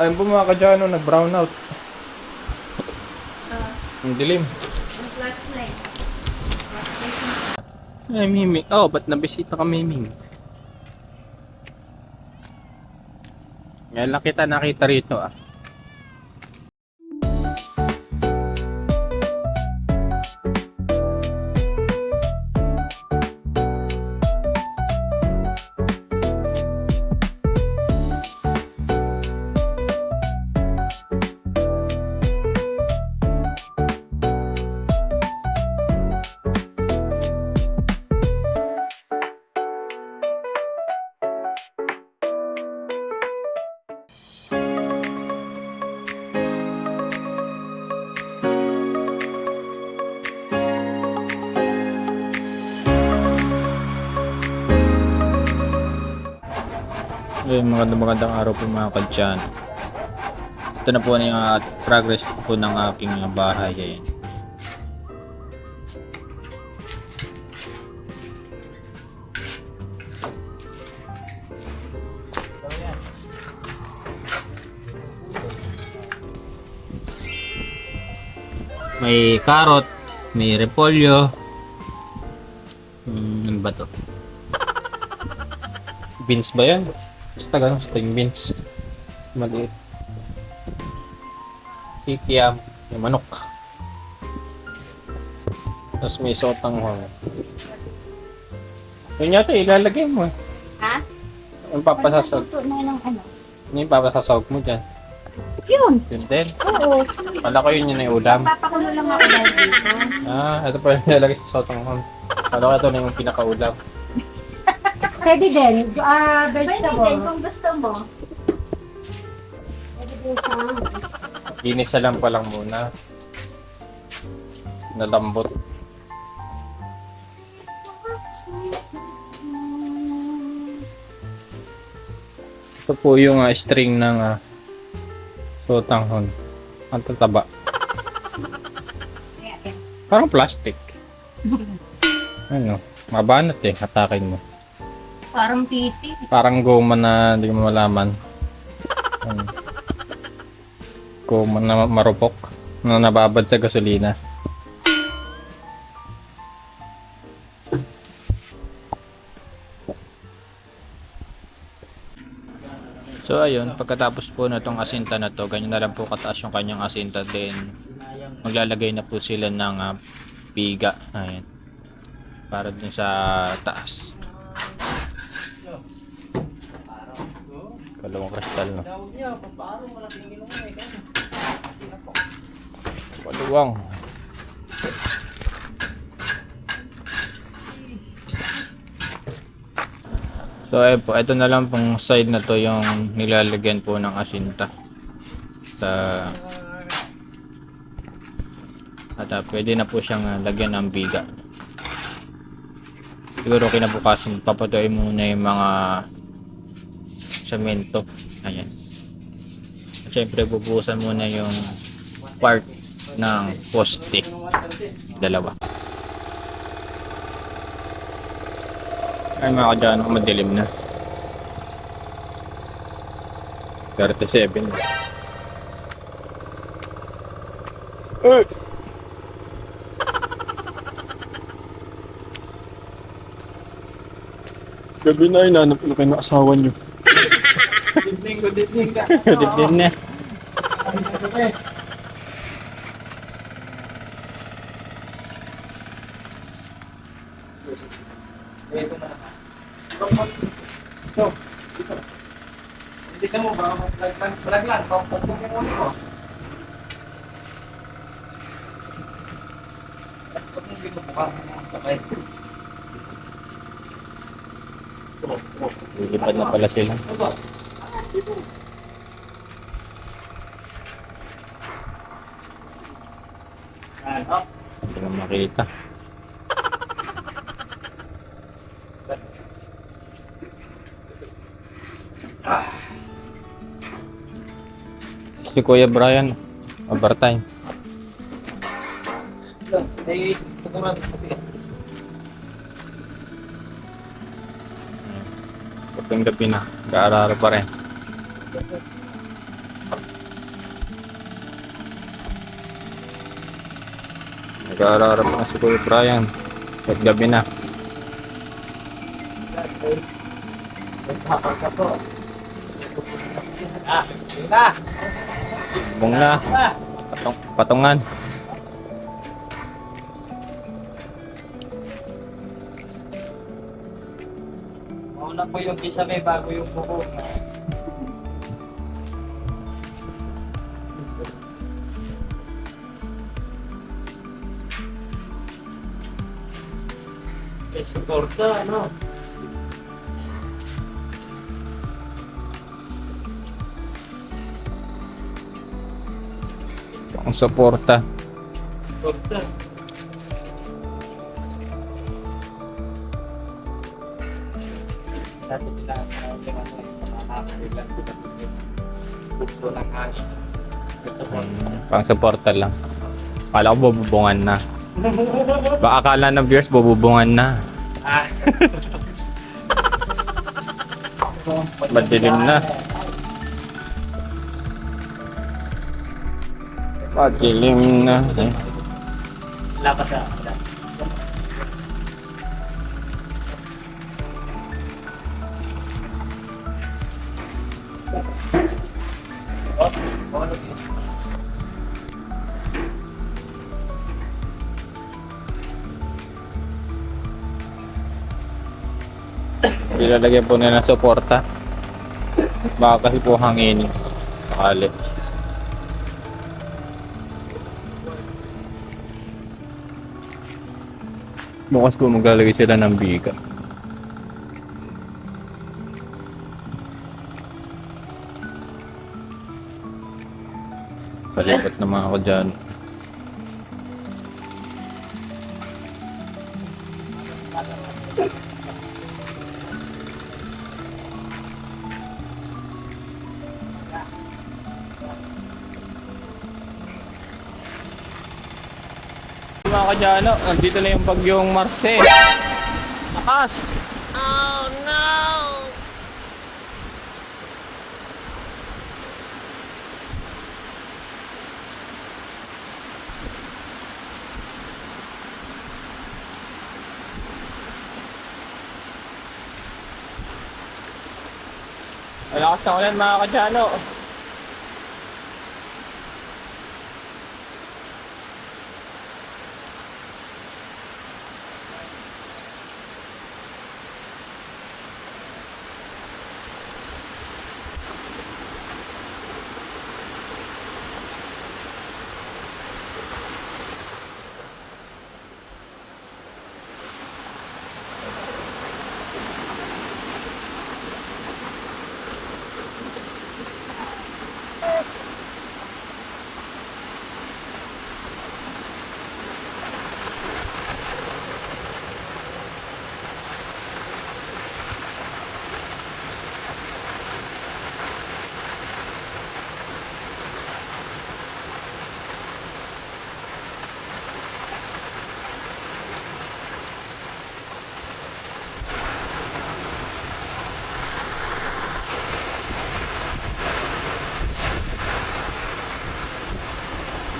Ayun po mga kadyano, nag-brown out. Ah, Ang dilim. ang flashlight. Flashlight. Ay, Mimi. Oh, ba't nabisita ka, Mimi? Ngayon lang kita nakita rito ah. Ayun, magandang magandang araw po mga kadyan. Ito na po yung ah, progress po ng aking ah, bahay. Ayan. May carrot, may repolyo. Hmm, ano ba to? Beans ba yan? Basta ganun, yung beans. Maliit. Kikiam, may manok. Tapos may sotang hong. Yun yata, ilalagay mo eh. Ha? Yung papasasog. Luto na ng ano? Ano yung papasasog mo dyan? Yun! Yun din. Oo. Wala ko yun yun yung ulam. Papakulo lang ako dahil dito. Ah, ito pa yung nilalagay sa sotang hong. Wala ko ito na yung pinakaulam. Pwede din. Ah, vegetable. Pwede din kung gusto mo. Pwede din sa... Ginisa lang pa lang muna. Nalambot. Ito po yung ah, string ng uh, sotanghon. Ang tataba. Parang plastic. ano, mabanat eh, hatakin mo. Parang PC. Parang goma na hindi mo malaman. Ano. Goma na marupok na nababad sa gasolina. So ayun, pagkatapos po na tong asinta na to, ganyan na lang po kataas yung kanyang asinta din. Maglalagay na po sila ng ah, piga. Ayan. Para dun sa taas. Kalawang kristal no. Paluwang. So ayun po, ito na lang pong side na to yung nilalagyan po ng asinta. Sa at ah, pwede na po siyang ah, lagyan ng biga. Siguro kinabukasan papatuloy muna yung mga semento. Ayan. At syempre bubuhusan muna yung part ng poste. Dalawa. Ay mga kadyan, madilim na. 37. Eh! Gabi na, inanap na kayo ng asawa niyo. Dibding ko, dibding ka. Dibdin na. Ito na. So, ito. Hindi ka mo, baka maglaglan. Malaglan, pampagpag yung ulo ko. Pag mo binubuka mo mga sakay. Lilipad na pala sila. Ito. Hindi na makita. Si Kuya Brian, overtime. Ito. Eh, tutunan. Kaping gabi na, kaararo pa rin. Nag-aararap na si Kuya Brian. At gabi na. Bung na. Patong, patungan. Mauna po yung kisame bago yung buko. Suporta, ano? Ang suporta. Suporta. Sabi nila, nakakailan ko na gusto ng hangin. Pang suporta lang. Kala ko bububungan na. Baka akala ng viewers bububungan na. Madilim na. Madilim na. Eh. Lapat na. wala. Oh, bonus Ilalagyan po nila ng suporta. Baka kasi po hangin. Sakali. Bukas po maglalagay sila ng biga. Palipat naman ako dyan. Kadyano, nandito na yung bagyong Marce. Lakas! Malakas na ulan mga kadyano.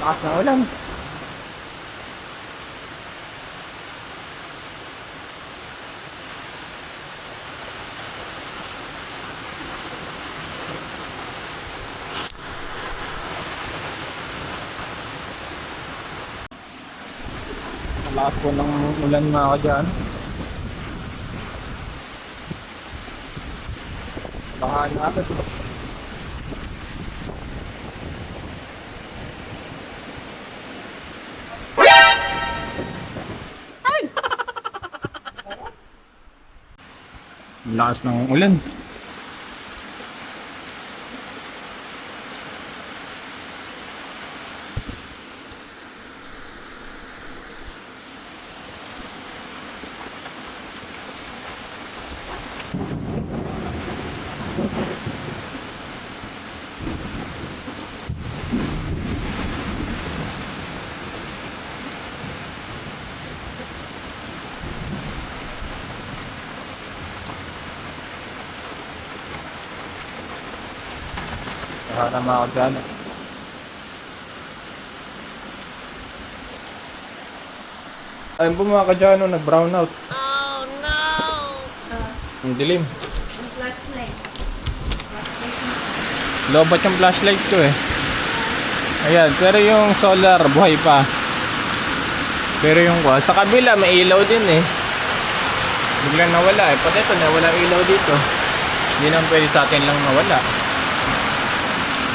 Lakas na ulan. Lakas po ng ulan mga kadyan. Baka natin. Lakas ng ulan. Mga kadyan. Ayun po mga kadyano, nag-brown out. Oh no! Ang dilim. Ang flashlight. Lobat yung flashlight ko eh. Ayan, pero yung solar buhay pa. Pero yung kwa, sa kabila may ilaw din eh. Biglang nawala eh. Pati ito, nawala ilaw dito. Hindi naman pwede sa atin lang nawala.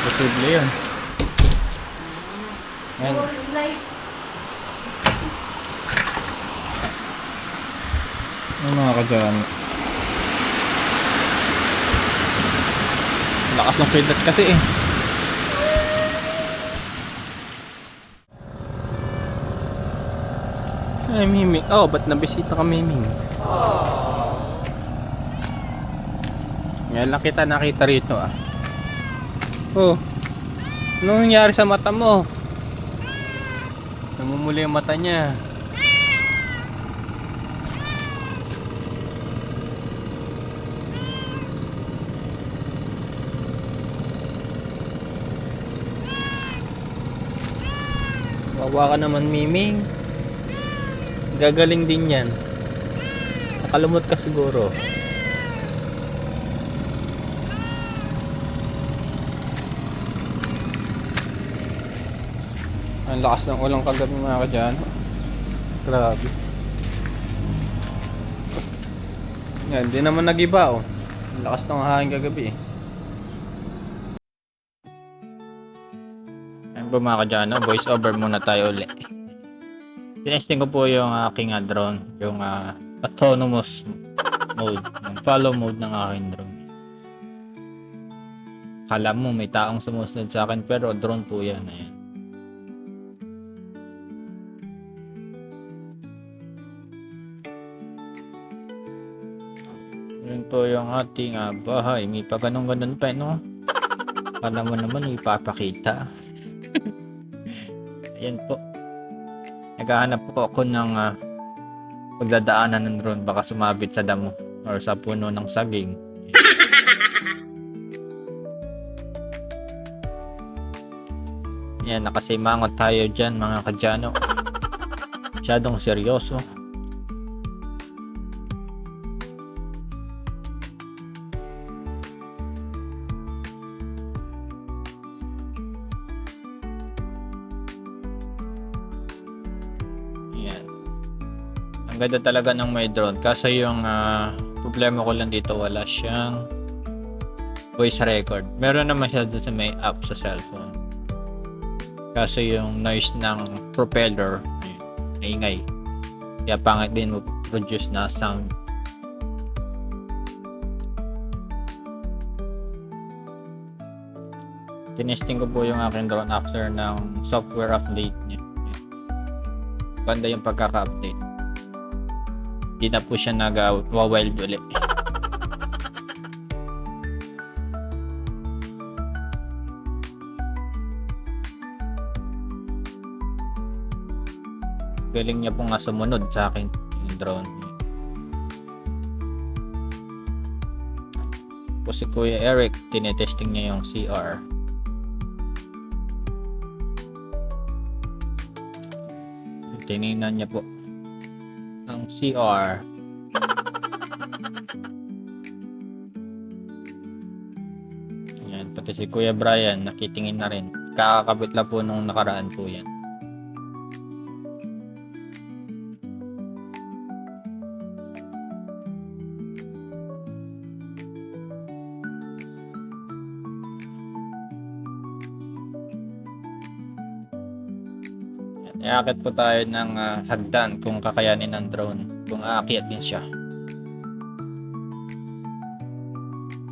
Posible yun. Ayan. Ano mga kadyan? Lakas ng feedback kasi eh. Ay, Mimi. Oh, ba't nabisita ka, Mimi? Ngayon lang kita nakita rito ah. Oh. Anong nangyari sa mata mo? Namumula yung mata niya. Wawa ka naman, Miming. Gagaling din yan. Nakalumot ka siguro. Ang lakas ng ulang kagabi mga kadyan. Grabe. Yan, di naman nagiba oh. Ang lakas ng hangin kagabi eh. Ayun po mga kadyano, voice over muna tayo uli. Tinesting ko po yung aking ah, drone, yung ah, autonomous mode, yung follow mode ng aking drone. Kala mo may taong sumusunod sa akin pero drone po yan. Ayan. Po yung ating ah, bahay. May pa ganun-ganun pa, no? Kala mo naman, may papakita. Ayan po. Naghahanap po ako ng ah, pagdadaanan ng drone. Baka sumabit sa damo or sa puno ng saging. Yan, nakasimangot tayo dyan mga kadyano. Masyadong seryoso. Ang ganda talaga ng may drone. Kaso yung ah, problema ko lang dito, wala siyang voice record. Meron naman siya dun sa may app sa cellphone. Kaso yung noise ng propeller, maingay. Kaya pangit din mo produce na sound. Tinesting ko po yung aking drone after ng software update niya. Ganda yung pagkaka-update. Hindi na po siya nag-wild ulit. Galing niya po nga sumunod sa akin yung drone. Po si Kuya Eric, tinetesting niya yung CR. Tinignan niya po CR. Ayan, pati si Kuya Brian nakitingin na rin. Kakakabit lang po nung nakaraan po yan. Iakit po tayo ng ah, hagdan kung kakayanin ng drone. Kung aakyat din siya.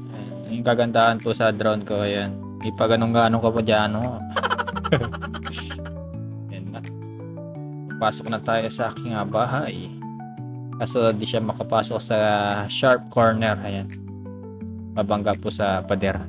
Ayan, Yung kagandahan po sa drone ko, ayan. Di pa ganun-ganun ka pa dyan, no? Ayan na. Pasok na tayo sa aking ah, bahay. Kaso di siya makapasok sa sharp corner. Ayan. Mabangga po sa pader.